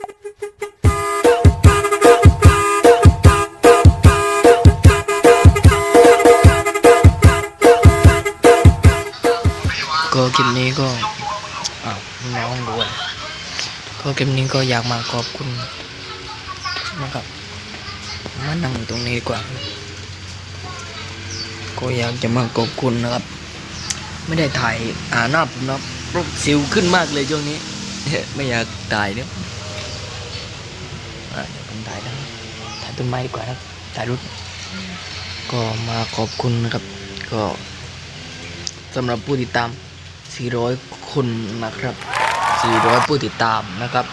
ก็คลิปนี้ก็อ้าวน้องด้วย ก็คลิปนี้ก็อยากมาขอบคุณนะครับมานั่งตรงนี้ดีกว่า ก็อยากจะมาขอบคุณนะครับ ไม่ได้ถ่ายอ่าหน้าผมนะครับเพราะสิวขึ้นมากเลยช่วงนี้ ไม่อยากถ่ายเนี่ย เดี๋ยผมถ่ายนะถ่ายต้นไม้ดีกว่านะถ่ายรถก็มาขอบคุณนะครับ ก็สำหรับผู้ติดตาม 400 คนนะครับ 400 ผู้ติดตามนะครับ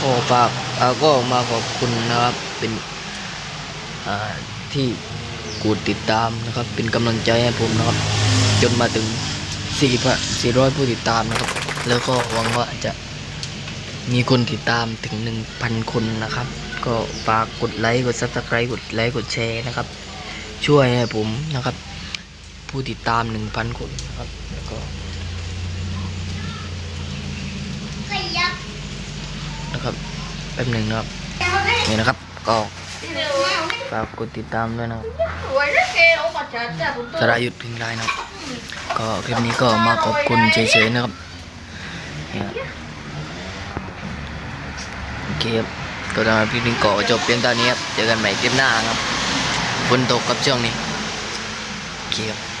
ก็ฝากก็มาขอบคุณนะครับเป็นที่กดติดตามนะครับ เป็นกำลังใจให้ผมนะครับ จนมาถึง4 400 ผู้ติดตามนะครับ แล้วก็หวังว่าจะ มีคนติดตามถึง 1,000 คนนะครับ ก็ฝากกดไลค์กด subscribe กดไลค์กดแชร์นะครับ ช่วยให้ผมนะครับ ผู้ติดตาม 1,000 คนนะครับแล้วก็นะครับแป๊บหนึ่งนะครับนี่นะครับก็ฝากกดติดตามด้วยนะครับสรายุทธพิงไรนะครับก็คลิปนี้ก็มาขอบคุณเฉยๆนะครับ เคครับก็ทำหรับคลิงก่อจบเพียงเท่านี้ครับ เจอกันใหม่คลิปหน้าครับฝนตกครับช่วงนี้โอเคครับ